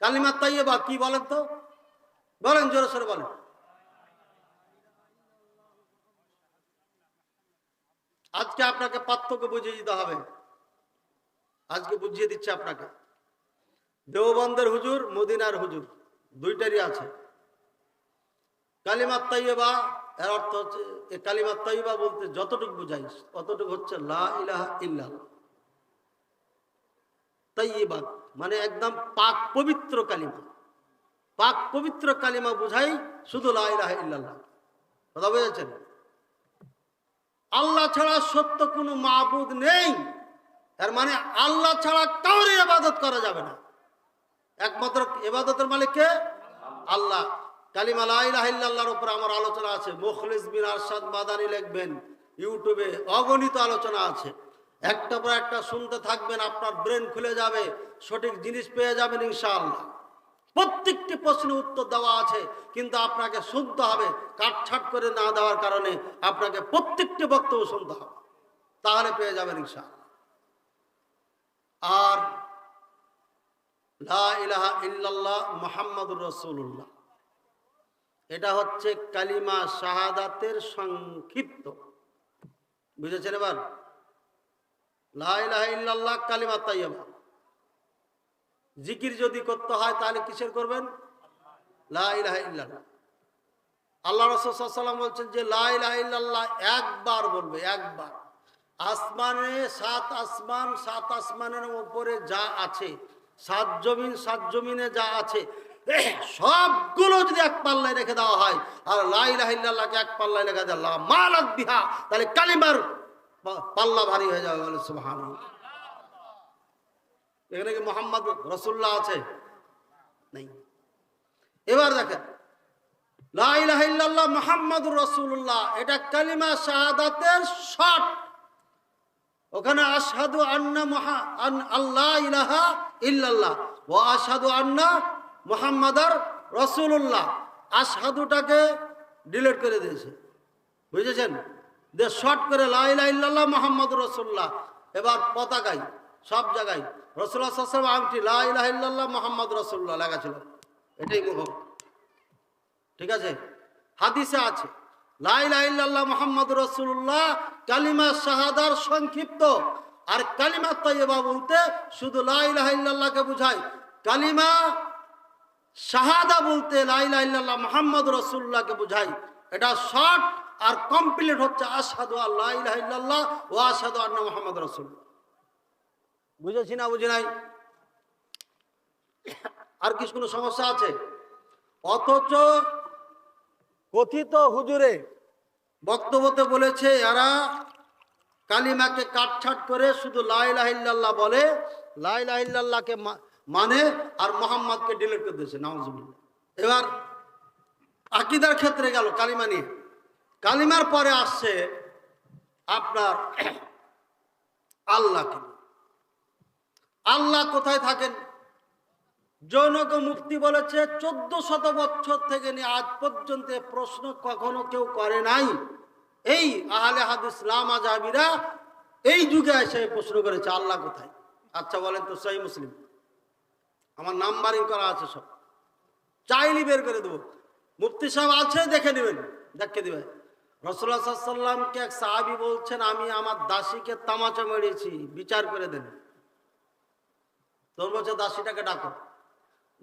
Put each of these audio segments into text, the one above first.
কালিমা তাইয়েবা কি বলেন তো? বলেন, জোরে সোরে বলেন। আজকে আপনাকে পার্থক্য বুঝিয়ে দিতে হবে। আজকে বুঝিয়ে দিচ্ছে আপনাকে। দেওবন্দের হুজুর, মদিনার হুজুর, দুইটারই আছে। কালিমাত তাইয়েবা এর অর্থ হচ্ছে, এ কালিমাত তাইয়েবা বলতে যতটুকু বুঝাই, অতটুকু হচ্ছে লা ইলাহা ইল্লাল্লাহ। তাইয়েবা মানে একদম পাক পবিত্র কালিমা। পাক পবিত্র কালিমা বুঝাই শুধু লা ইলাহা ইল্লাল্লাহ। কথা বুঝেছেন? আল্লাহ ছাড়া সত্য কোনো মাহবুদ নেই। তার মানে আল্লাহ ছাড়া কাউরে ইবাদত করা যাবে না। একমাত্র এবাদতের মালিক কে? আল্লাহ। কালিমা লা ইলাহা ইল্লাল্লাহর উপর আমার আলোচনা আছে। মুখলিস বিন আরশাদ মাদানি লিখবেন। ইউটিউবে অগণিত আলোচনা আছে। একটা পর একটা শুনতে থাকবেন, আপনার ব্রেন খুলে যাবে, সঠিক জিনিস পেয়ে যাবেন ইনশাআল্লাহ। প্রত্যেকটি প্রশ্নের উত্তর দেওয়া আছে, কিন্তু আপনাকে শুনতে হবে, কাটছাট করে না দেওয়ার কারণে আপনাকে প্রত্যেকটি বক্তব্য শুনতে হবে, তাহলে পেয়ে যাবেন আর লা ইলাহা ইল্লাল্লাহ মুহাম্মাদুর রাসূলুল্লাহ, এটা হচ্ছে কালিমা শাহাদাতের সংক্ষিপ্ত। বুঝেছেন এবার? লা ইলাহা ইল্লাল্লাহ কালিমা তাইয়্যিবা। জিকির যদি করতে হয়, তাহলে কিসের করবেন? আল্লাহ রাসূল বলছেন যে, লা ইলাহা ইল্লাল্লাহ একবার বলবে, একবার। আসমানে সাত আসমান, সাত আসমানের উপরে যা আছে, সাত জমিন, সাত জমিনে যা আছে, সবগুলো যদি এক পাল্লায় রেখে দেওয়া হয়, আর লাই লাইলাহিল্লাহকে এক পাল্লায় রেখে দেওয়া মালাত বিহা, তাহলে কালিমার পাল্লা ভারী হয়ে যাবে, বলে সুবহান এখানে কি মোহাম্মদ রসুল্লাহ আছে? নেই। এবার দেখেন রসুল্লাহ এটা কালিমা শর্ট ওখানে আসাদু আন্না আল্লাহ ইলাহা ইল্লাল্লাহ ও ডিলিট করে দিয়েছে। বুঝেছেন? যে শর্ট করে লাইলা ইল্লাল্লাহ মোহাম্মদ রসুল্লাহ এবার পতাকায়, সব জায়গায় রসুল্লাহ আংটি লাইলাহ ইল্লাল্লাহ মোহাম্মদ রসুল্লাহ লেখা ছিল। এটাই মুখ ঠিক আছে? হাদিসে আছে লাইলা ইল্লাল্লাহ মোহাম্মদ রসুল্লাহ কালিমা শাহাদার সংক্ষিপ্ত। আর কালিমা তৈবা বলতে শুধু লাইলাহ ইল্লাল্লাহকে বুঝায়। কালিমা শাহাদা বলতে লাইলা ইল্লাল্লাহ মোহাম্মদ রসুল্লাহকে বুঝায়। এটা শর্ট আর কমপ্লিট হচ্ছে আসাদু আল্লাহ ও আসাদু আন্না মোহাম্মদ রসুল বুঝেছি না বুঝি নাই? আর কিছু কোনো সমস্যা আছে? অথচ কথিত হুজুরে বক্তব্যতে বলেছে, এরা কালিমাকে কাটছাট করে শুধু লাইলাহিল্লাহ বলে লাইলাহিল্লাহকে মানে আর মোহাম্মদকে ডিলিট করে দিয়েছে, নাউজুবিল্লাহ। এবার আকিদার ক্ষেত্রে গেল, কালিমা নিয়ে। কালিমার পরে আসছে আপনার আল্লাহকে আল্লাহ কোথায় থাকেন? জনক মুক্তি বলেছে, চোদ্দ শত বছর থেকে নিয়ে আজ পর্যন্ত প্রশ্ন কখনো কেউ করে নাই। এই আহলে হাদিস লামা জাহাবিরা এই যুগে এসে প্রশ্ন করেছে, আল্লাহ কোথায়? আচ্ছা বলেন তো সেই মুসলিম। আমার নাম্বারিং করা আছে সব। চাইলি বের করে দেবো। মুফতি সাহেব আছে, দেখে নেবেন। দেখে দেবেন। রসুল্লাহ সাল্লামকে এক সাহাবি বলছেন, আমি আমার দাসীকে তামাচা মেরেছি, বিচার করে দেন। তোর বলছে, দাসীটাকে ডাকো।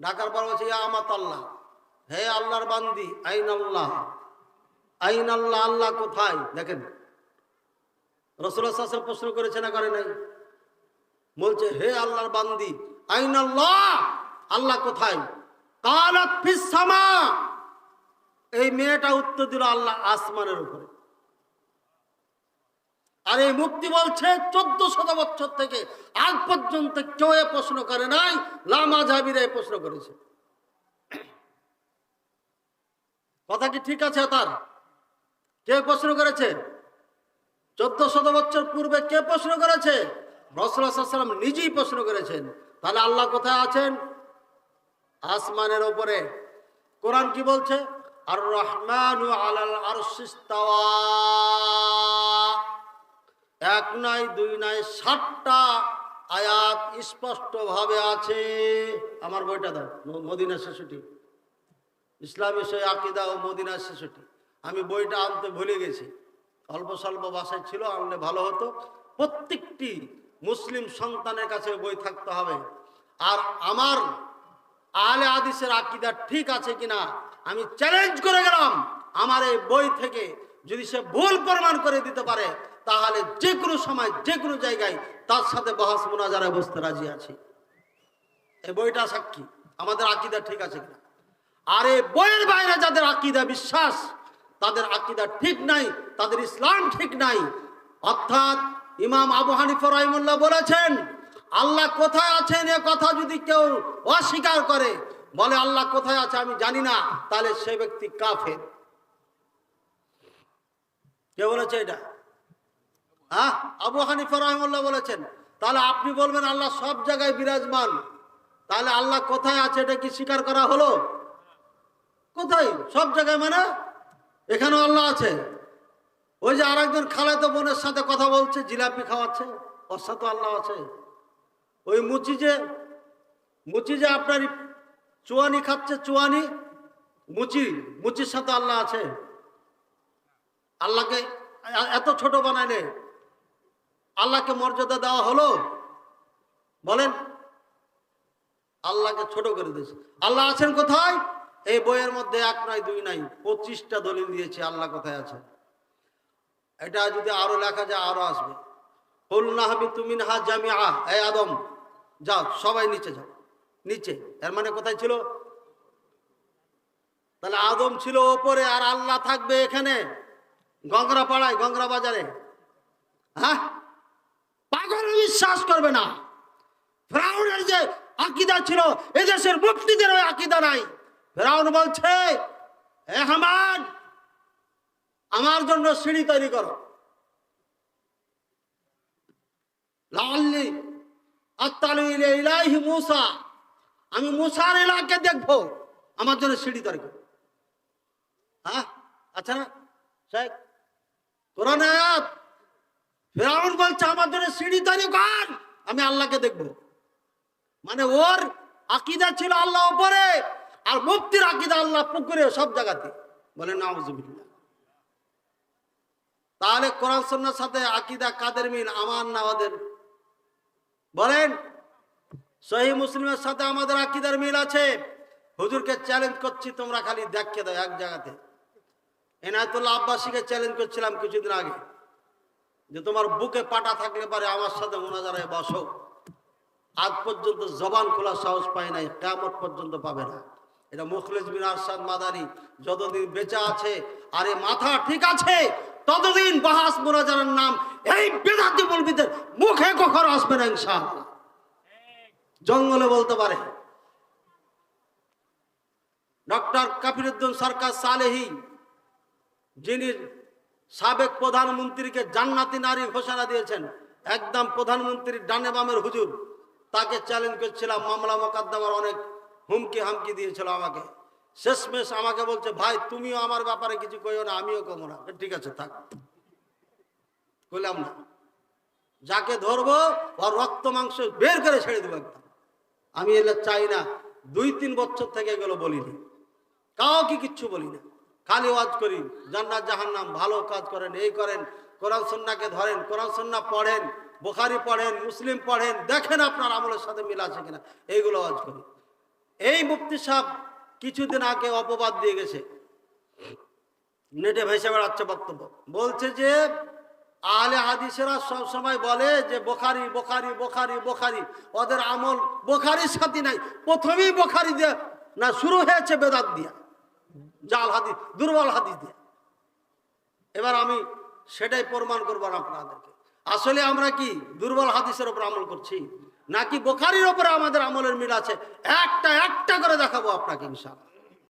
ডাকার পর বলছে আমাত আল্লাহ। হে আল্লাহর বান্দি, আইন আল্লাহ। আইন আল্লাহ আল্লাহ কোথায়? দেখেন রসুল্লাহ প্রশ্ন করেছে না করে নাই। বলছে, হে আল্লাহর বান্দি, আইন আল্লাহ আল্লাহ কোথায়? কালাত এই মেয়েটা উত্তর দিল আল্লাহ আসমানের উপরে। আর এই মুক্তি বলছে চোদ্দ শত বছর থেকে আজ পর্যন্ত কেউ এ প্রশ্ন করে নাই, লামা জাবিরা এ প্রশ্ন করেছে। কথা কি ঠিক আছে তার? কে প্রশ্ন করেছে? চোদ্দ শত বছর পূর্বে কে প্রশ্ন করেছে? রসুলাম নিজেই প্রশ্ন করেছেন। তাহলে আল্লাহ কোথায় আছেন? আসমানের ওপরে কোরআন কি বলছে? আর রহমান আলাল আরশিস্তাওয়া এক নয় দুই নয় সাতটা আয়াত স্পষ্টভাবে আছে। আমার বইটা দাও মদিনা শেষটি ইসলামী সই আকিদা ও মদিনা শেষটি আমি বইটা আনতে ভুলে গেছি। অল্প স্বল্প বাসায় ছিল, আনলে ভালো হতো। প্রত্যেকটি মুসলিম সন্তানের কাছে বই থাকতে হবে। আর আমার আহলে হাদিসের আকিদা ঠিক আছে কিনা, আমি চ্যালেঞ্জ করে গেলাম। আমার এই বই থেকে যদি সে ভুল প্রমাণ করে দিতে পারে, তাহলে যে কোনো সময় যে কোনো জায়গায় তার সাথে বহাস মোনাজারায় বসতে রাজি আছি। এই বইটা সাক্ষী আমাদের আকিদা ঠিক আছে কিনা? আর এই বইয়ের বাইরে যাদের আকিদা বিশ্বাস, তাদের আকিদা ঠিক নাই, তাদের ইসলাম ঠিক নাই, অর্থাৎ ইমাম আবু হানিফা রহিমুল্লাহ বলেছেন আল্লাহ কোথায় আছেন? এ কথা যদি কেউ অস্বীকার করে, বলে, আল্লাহ কোথায় আছে? আমি জানি না। তাহলে সে ব্যক্তি কাফের। কে বলেছে এটা? হ্যাঁ? আবু হানিফা রহিমুল্লাহ বলেছেন। তাহলে আপনি বলবেন, আল্লাহ সব জায়গায় বিরাজমান। তাহলে আল্লাহ কোথায় আছে? এটা কি স্বীকার করা হলো? কোথায়? সব জায়গায় মানে? এখানেও আল্লাহ আছে। ওই যে আরেকজন খালাতো বোনের সাথে কথা বলছে, জিলাপি খাওয়াচ্ছে, ওর সাথে আল্লাহ আছে। ওই মুচি যে মুচি যে আপনার চুয়ানি খাচ্ছে, চুয়ানি, মুচি, মুচির সাথে আল্লাহ আছে। আল্লাহকে এত ছোট বানাইলে আল্লাহকে মর্যাদা দেওয়া হলো। বলেন, আল্লাহকে ছোট করে দিয়েছে। আল্লাহ আছেন কোথায়? এই বইয়ের মধ্যে এক নাই দুই নাই পঁচিশটা দলিল দিয়েছে, আল্লাহ কোথায় আছে? এটা যদি আরও লেখা যায়, আরও আসবে। হুল নাহবি তুমিন হা জামিয়া এই আদম যাও, সবাই নিচে যাও। নিচে, এর মানে কোথায় ছিল? তাহলে আদম ছিল ওপরে আর আল্লাহ থাকবে এখানে। গঙ্গরা পাড়ায় গঙ্গরা বাজারে হ্যাঁ? পাগল বিশ্বাস করবে না। ফেরাউনের যে আকিদা ছিল, এদেশের মুফতিদের ওই আকিদা নাই। ফেরাউন বলছে, এ হামান আমার জন্য সিঁড়ি তৈরি করো। আমি মুসার এলাকে দেখব। আমার জন্য সিঁড়ি তৈরি করো। হ্যাঁ? আচ্ছা না? বলছে, আমার জন্য সিঁড়ি তৈরি কর, আমি আল্লাহকে দেখব। মানে ওর আকিদা ছিল আল্লাহ ওপরে আর মুক্তির আকিদা আল্লাহ পুকুরে, সব জায়গাতে। বলে, নাউজুবিল্লাহ। তাহলে কোরআন সন্ন্যার সাথে আকিদা কাদের মিল? আমার না ওদের? বলেন, সহি মুসলিমের সাথে আমাদের আকিদার মিল আছে? হুজুরকে চ্যালেঞ্জ করছি, তোমরা খালি দেখে দাও এক জায়গাতে। এনায়তুল্লাহ আব্বাসীকে চ্যালেঞ্জ করছিলাম কিছুদিন আগে, যে তোমার বুকে পাটা থাকলে পারে আমার সাথে মোনাজারায় বসো। আজ পর্যন্ত জবান খোলা সাহস পায় নাই কেমন পর্যন্ত পাবে না। এটা মুখলেস বিন আরশাদ মাদারি যতদিন বেঁচে আছে, আরে মাথা ঠিক আছে ততদিন বাহাস মোনাজারের নাম এই বেদাতি বলবিদের মুখে কখনো আসবে না ইনশাআল্লাহ। জঙ্গলে বলতে পারে। ডক্টর কাফিরুদ্দিন সরকার সালেহি, যিনি সাবেক প্রধানমন্ত্রীকে জান্নাতি নারী ঘোষণা দিয়েছেন, একদম প্রধানমন্ত্রীর ডানে বামের হুজুর, তাকে চ্যালেঞ্জ করছিলাম, মামলা মোকদ্দমার অনেক হুমকি হামকি দিয়েছিল আমাকে। শেষমেশ আমাকে বলছে, ভাই, তুমিও আমার ব্যাপারে কিছু কইও না, আমিও কমো না। ঠিক আছে, থাক। কইলাম না। যাকে ধরবো, ওর রক্ত মাংস বের করে ছেড়ে দেবো একদম। আমি এলে চাই না, দুই তিন বছর থেকে এগুলো বলিনি। কাউকে কিচ্ছু বলি না খালি ওয়াজ করি, জান্নাত জাহান্নাম, ভালো কাজ করেন, এই করেন, কোরআন সন্নাকে ধরেন, কোরআন সন্না পড়েন, বোখারি পড়েন, মুসলিম পড়েন, দেখেন আপনার আমলের সাথে মিল আছে কিনা, এইগুলো ওয়াজ করি। এই মুফতি সাহেব কিছুদিন আগে অপবাদ দিয়ে গেছে। নেটে ভেসে বেড়াচ্ছে বক্তব্য। বলছে যে, আহলে হাদিসেরা সব সময় বলে যে, বোখারি বোখারি বোখারি বোখারি, ওদের আমল বোখারির সাথে নাই। প্রথমেই বোখারি দিয়ে, না, শুরু হয়েছে বেদাত দিয়া, জাল হাদিস, দুর্বল হাদিস দিয়া। এবার আমি সেটাই প্রমাণ করব আপনাদেরকে। আসলে আমরা কি দুর্বল হাদিসের উপর আমল করছি? নাকি বোখারির ওপরে আমাদের আমলের মিল আছে? একটা একটা করে দেখাবো আপনাকে ইনশাআল্লাহ।